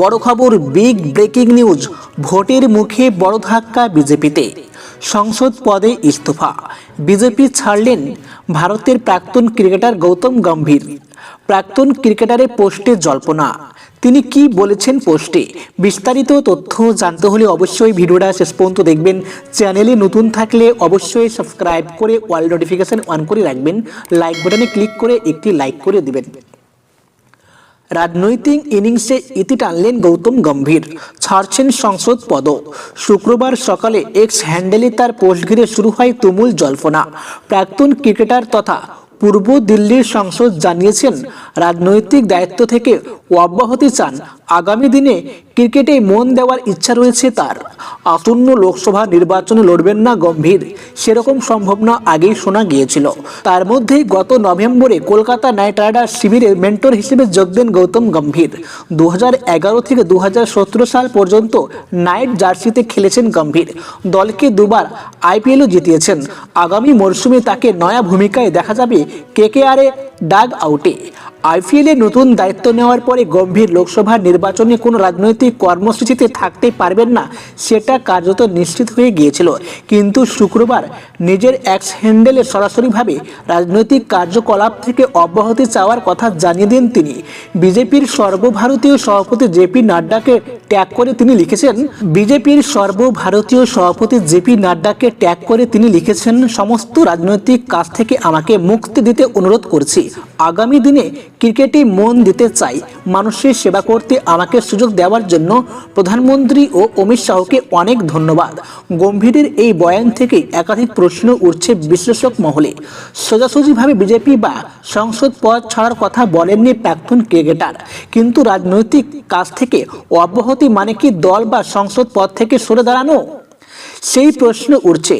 বড় খবর big breaking news ভোটের মুখে বড় ধাক্কা বিজেপিতে। সংসদ পদে ইস্তফা, বিজেপি ছাড়লেন ভারতের প্রাক্তন ক্রিকেটার গৌতম গম্ভীর। প্রাক্তন ক্রিকেটারের পোস্টে জল্পনা, তিনি কি বলেছেন পোস্টে? বিস্তারিত তথ্য জানতে হলে অবশ্যই ভিডিওটা শেষ পর্যন্ত দেখবেন। চ্যানেলে নতুন থাকলে অবশ্যই সাবস্ক্রাইব করে ওয়াল নোটিফিকেশন অন করে রাখবেন। লাইক বাটনে ক্লিক করে একটি লাইক করে দিবেন। রাজনৈতিক ইনিংসে ইতি টানলেন গৌতম গম্ভীর, ছাড়ছেন সংসদ পদ শুক্রবার সকালে এক্স হ্যান্ডেলে তার পোস্ট ঘিরে শুরু হয় তুমুল জল্পনা। প্রাক্তন ক্রিকেটার তথা পূর্ব দিল্লির সংসদ জানিয়েছেন, রাজনৈতিক দায়িত্ব থেকে অব্যাহতি চান। আগামী দিনে ক্রিকেটে মন দেওয়ার ইচ্ছা রয়েছে তার। আসন্ন লোকসভা নির্বাচনে লড়বেন না গম্ভীর। সেরকম সম্ভাবনা আগেই শোনা গিয়েছিল। তার মধ্যেই গত নভেম্বরে কলকাতা নাইট রাইডার্স শিবিরে মেন্টর হিসেবে যোগ দেন গৌতম গম্ভীর। দু হাজার এগারো থেকে দু হাজার সতেরো সাল পর্যন্ত নাইট জার্সিতে খেলেছেন গম্ভীর। দলকে দুবার আইপিএলও জিতিয়েছেন। আগামী মরশুমে তাকে নয়া ভূমিকায় দেখা যাবে কেকেআরে ডাগ আউটে। আইপিএলে নতুন দায়িত্ব নেওয়ার পরে গম্ভীর লোকসভা নির্বাচনে কোনো রাজনৈতিক কর্মসূচিতে থাকতে পারবেন না, সেটা কার্যত নিশ্চিত হয়ে গিয়েছিল। কিন্তু শুক্রবার নিজের এক্স হ্যান্ডেলে সরাসরিভাবে রাজনৈতিক কার্যকলাপ থেকে অব্যাহতি চাওয়ার কথা জানিয়ে দেন তিনি। বিজেপির সর্বভারতীয় সভাপতি জেপি নাড্ডাকে ট্যাগ করে তিনি লিখেছেন, বিজেপির সর্বভারতীয় সভাপতি জেপি নাড্ডাকে ট্যাগ করে তিনি লিখেছেন, সমস্ত রাজনৈতিক কাজ থেকে আমাকে মুক্তি দিতে অনুরোধ করছি। আগামী দিনে ক্রিকেটে মন দিতে চাই। মানুষের সেবা করতে আমাকে সুযোগ দেওয়ার জন্য প্রধানমন্ত্রী ও অমিত শাহকে অনেক ধন্যবাদ। গম্ভীরের এই বয়ান থেকে একাধিক প্রশ্ন উঠছে বিশ্লেষক মহলে। সোজাসুজিভাবে বিজেপি বা সংসদ পদ ছাড়ার কথা বলেননি প্রাক্তন ক্রিকেটার। কিন্তু রাজনৈতিক কাজ থেকে অব্যাহতি মানে কি দল বা সংসদ পদ থেকে সরে দাঁড়ানো? সেই প্রশ্ন উঠছে।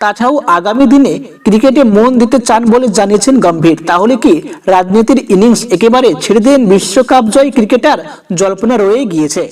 তাছাড়াও আগামী দিনে ক্রিকেটে মন দিতে চান বলে জানিয়েছেন গম্ভীর। তাহলে কি রাজনীতির ইনিংস একেবারে ছেড়ে দেন বিশ্বকাপ জয় ক্রিকেটার জল্পনা রয়ে গিয়েছে?